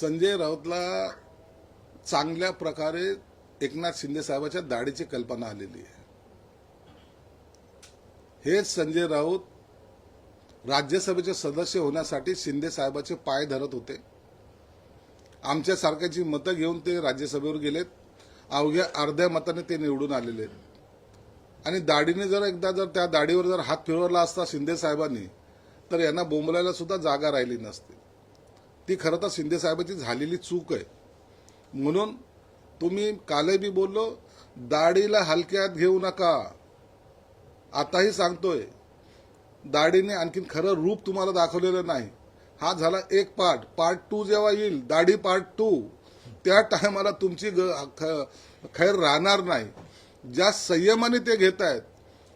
संजय राऊतला चांगल्या प्रकारे एकनाथ शिंदे साहेबाच्या दाढीची कल्पना आलेली आहे. हेच संजय राऊत राज्यसभेचे सदस्य होण्यासाठी शिंदे साहेबाचे पाय धरत होते. आमच्या सारख्याची मतं घेऊन ते राज्यसभेवर गेलेत अवघ्या अर्ध्या मताने ते निवडून आलेले आहेत. आणि दाढीने जर एकदा जर त्या दाढीवर जर हात फिरवला असता शिंदे साहेबांनी तर यांना बोंबलायला सुद्धा जागा राहिली नसती. ती खरं तर शिंदे साहेबाची झालेली चूक आहे. म्हणून तुम्ही कालही बी बोललो दाढीला हलक्यात घेऊ नका. आताही सांगतोय दाढीने आणखीन खरं रूप तुम्हाला दाखवलेलं नाही. हा झाला एक पार्ट पार्ट टू जेव्हा येईल दाढी पार्ट टू त्या टायमाला तुमची ग- ख- खैर राहणार नाही. ज्या संयमाने ते घेत आहेत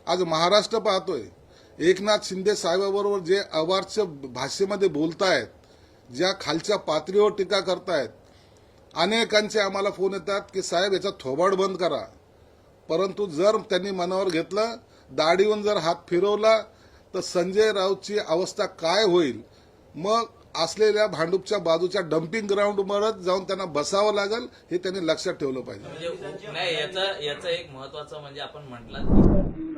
आज महाराष्ट्र पाहतोय एकनाथ शिंदे साहेबाबरोबर जे अवार्च भाषेमध्ये बोलतायत ज्या खालच्या पातळीवर टीका करतायत अनेकांचे आम्हाला फोन येतात की साहेब याचा थोबाड बंद करा. परंतु जर त्यांनी मनावर घेतलं दाढीवरून जर हात फिरवला तर संजय राऊतची अवस्था काय होईल? मग असलेल्या भांडूपच्या बाजूच्या डम्पिंग ग्राउंडवरच जाऊन त्यांना बसावं लागेल हे त्यांनी लक्षात ठेवलं पाहिजे. म्हणजे नाही याचं याचं एक महत्वाचं म्हणजे आपण म्हटलं.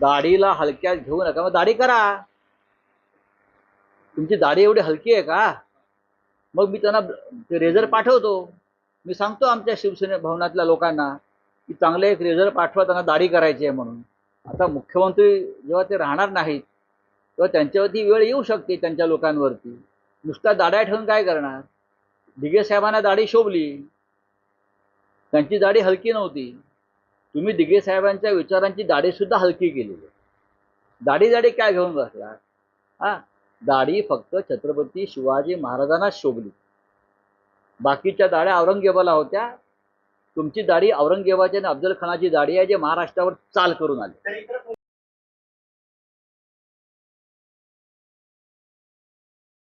दाढीला हलक्यात घेऊ नका. मग दाढी करा. तुमची दाढी एवढी हलकी आहे का? मग मी त्यांना ते रेझर पाठवतो. मी सांगतो आमच्या शिवसेने भवनातल्या लोकांना की चांगले एक रेझर पाठवा त्यांना दाढी करायची आहे म्हणून. आता मुख्यमंत्री जेव्हा ते राहणार नाहीत तेव्हा त्यांच्यावरती वेळ येऊ शकते त्यांच्या लोकांवरती. नुसत्या दाड्या ठेवून काय करणार? दिगे साहेबांना दाढी शोभली. त्यांची दाढी हलकी नव्हती. तुम्ही दिगे साहेबांच्या विचारांची दाढीसुद्धा हलकी केलेली दाढी दाढी काय घेऊन बसला? हां? दाढी फक्त छत्रपती शिवाजी महाराजांनाच शोभली. बाकीच्या दाढ्या औरंगजेबाला होत्या. तुमची दाढी औरंगजेबाची आणि अफजल खानाची दाढी आहे जे महाराष्ट्रावर चाल करून आली.